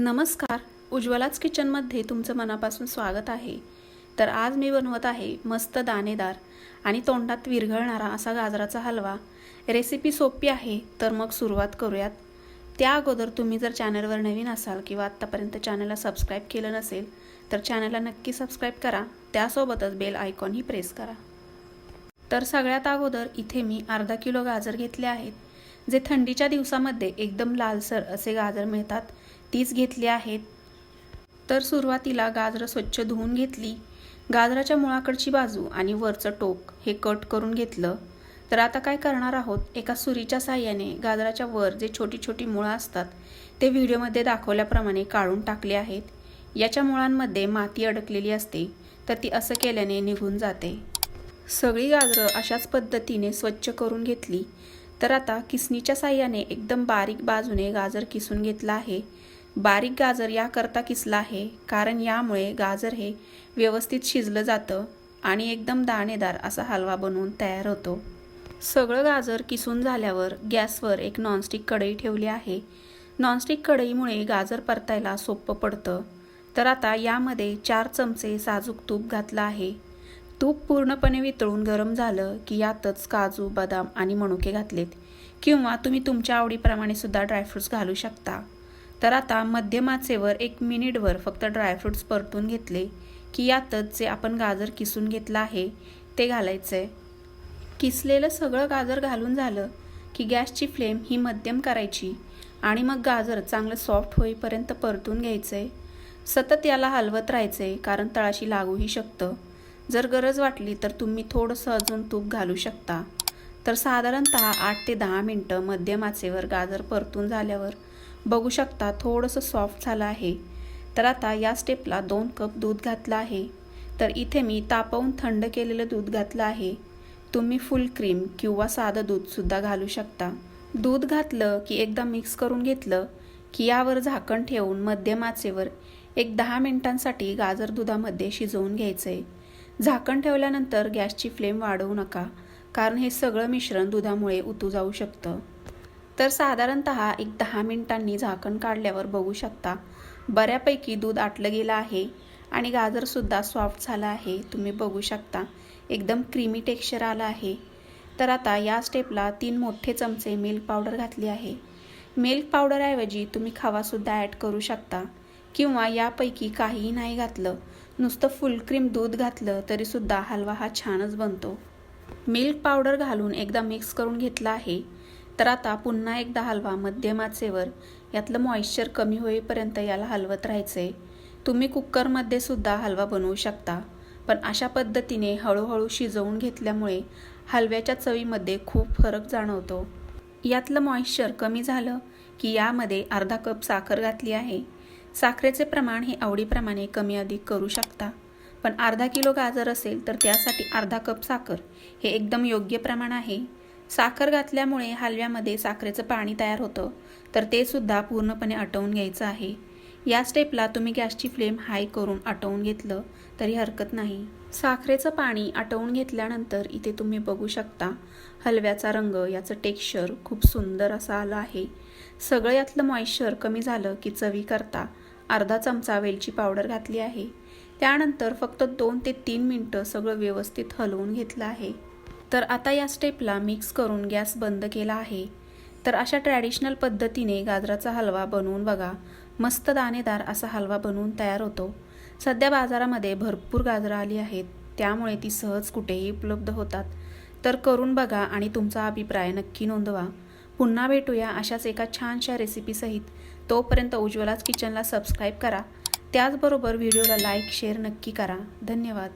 नमस्कार. उज्ज्वलाच किचनमध्ये तुमचं मनापासून स्वागत आहे. तर आज मी बनवत आहे मस्त दाणेदार आणि तोंडात विरघळणारा असा गाजराचा हलवा. रेसिपी सोपी आहे तर मग सुरुवात करूयात. त्या अगोदर तुम्ही जर चॅनलवर नवीन असाल किंवा आत्तापर्यंत चॅनलला सबस्क्राईब केलं नसेल तर चॅनलला नक्की सबस्क्राईब करा. त्यासोबतच बेल आयकॉनही प्रेस करा. तर सगळ्यात अगोदर इथे मी अर्धा किलो गाजर घेतले आहेत जे थंडीच्या दिवसामध्ये एकदम लालसर असे गाजर मिळतात. तीच घेतली आहेत. तर सुरुवातीला गाजरं स्वच्छ धुवून घेतली. गाजराच्या मुळाकडची बाजू आणि वरचं टोक हे कट करून घेतलं. तर आता काय करणार आहोत? एका सुरीच्या साह्याने गाजराच्या वर जे छोटी छोटी मुळं असतात ते व्हिडिओमध्ये दाखवल्याप्रमाणे काढून टाकले आहेत. याच्या मुळांमध्ये माती अडकलेली असते तर ती असं केल्याने निघून जाते. सगळी गाजरं अशाच पद्धतीने स्वच्छ करून घेतली. तर आता किसनीच्या साह्याने एकदम बारीक बाजूने गाजर किसून घेतलं आहे. बारीक गाजर याकरता किसला आहे? कारण यामुळे गाजर हे व्यवस्थित शिजलं जातं आणि एकदम दाणेदार असा हलवा बनवून तयार होतो. सगळं गाजर किसून झाल्यावर गॅसवर एक नॉनस्टिक कढई ठेवली आहे. नॉनस्टिक कढईमुळे गाजर परतायला सोपं पडतं. तर आता यामध्ये चार चमचे साजूक तूप घातलं आहे. तूप पूर्णपणे वितळून गरम झालं की यातच काजू बदाम आणि मनुके घातलेत. किंवा तुम्ही तुमच्या आवडीप्रमाणे सुद्धा ड्रायफ्रूट्स घालू शकता. तर आता मध्यमाचेवर एक मिनिटभर फक्त ड्रायफ्रूट्स परतून घेतले की यातच जे आपण गाजर किसून घेतलं आहे ते घालायचं आहे किसलेलं सगळं गाजर घालून झालं की गॅसची फ्लेम ही मध्यम करायची आणि मग गाजर चांगलं सॉफ्ट होईपर्यंत परतून घ्यायचं आहे सतत याला हलवत राहायचं आहे कारण तळाशी लागूही शकतं. जर गरज वाटली तर तुम्ही थोडंसं अजून तूप घालू शकता. तर साधारणतः आठ ते दहा मिनटं मध्यम आचेवर गाजर परतून झाल्यावर बघू शकता थोडंसं सॉफ्ट झालं आहे. तर आता या स्टेपला दोन कप दूध घातलं आहे. तर इथे मी तापवून थंड केलेलं दूध घातलं आहे. तुम्ही फुल क्रीम किंवा साधं दूधसुद्धा घालू शकता. दूध घातलं की एकदा मिक्स करून घेतलं की यावर झाकण ठेवून मध्यम आचेवर एक दहा मिनिटांसाठी गाजर दुधामध्ये शिजवून घ्यायचं आहे झाकण ठेवल्यानंतर गॅसची फ्लेम वाढवू नका कारण हे सगळं मिश्रण दुधामुळे उतू जाऊ शकतं. तर साधारणत एक दहा मिनिटांनी झाकण काढल्यावर बघू शकता. बऱ्यापैकी दूध आटलं गेलं आहे आणि गाजरसुद्धा सॉफ्ट झालं आहे. तुम्ही बघू शकता. एकदम क्रीमी टेक्स्चर आलं आहे. तर आता या स्टेपला तीन मोठे चमचे मिल्क पावडर घातली आहे. मिल्क पावडरऐवजी तुम्ही खवासुद्धा ॲड करू शकता. किंवा यापैकी काहीही नाही घातलं नुसतं फुल क्रीम दूध घातलं तरीसुद्धा हलवा हा छानच बनतो. मिल्क पावडर घालून एकदा मिक्स करून घेतला आहे. तर आता पुन्हा एकदा हलवा मध्यम आचेवर. यातलं मॉइश्चर कमी होईपर्यंत याला हलवत राहायचे. तुम्ही कुकरमध्ये सुद्धा हलवा बनवू शकता. पण अशा पद्धतीने हळूहळू शिजवून घेतल्यामुळे हलव्याच्या चवीमध्ये खूप फरक जाणवतो. यातलं मॉइश्चर कमी झालं की यामध्ये अर्धा कप साखर घातली आहे. साखरेचे प्रमाण हे आवडीप्रमाणे कमी अधिक करू शकता. पण अर्धा किलो गाजर असेल तर त्यासाठी अर्धा कप साखर हे एकदम योग्य प्रमाण आहे. साखर घातल्यामुळे हलव्यामध्ये साखरेचं पाणी तयार होतं. तर ते सुद्धा पूर्णपणे आटवून घ्यायचं आहे. या स्टेपला तुम्ही गॅसची फ्लेम हाय करून आटवून घेतलं तरी हरकत नाही. साखरेचं पाणी आटवून घेतल्यानंतर इथे तुम्ही बघू शकता हलव्याचा रंग याचं टेक्स्चर खूप सुंदर असं आलं आहे. सगळं यातलं मॉइश्चर कमी झालं की चवी करता अर्धा चमचा वेलची पावडर घातली आहे. त्यानंतर फक्त दोन ते तीन मिनटं सगळं व्यवस्थित हलवून घेतलं आहे. तर आता या स्टेपला मिक्स करून गॅस बंद केला आहे. तर अशा ट्रॅडिशनल पद्धतीने गाजराचा हलवा बनवून बघा. मस्त दाणेदार असा हलवा बनवून तयार होतो. सध्या बाजारामध्ये भरपूर गाजरं आली आहेत. त्यामुळे ती सहज कुठेही उपलब्ध होतात. तर करून बघा आणि तुमचा अभिप्राय नक्की नोंदवा. पुन्हा भेटूया अशाच एका छानशा रेसिपीसहित तोपर्यंत उज्ज्वलाच किचनला सबस्क्राईब करा. त्याचबरोबर व्हिडिओला लाईक शेअर नक्की करा. धन्यवाद.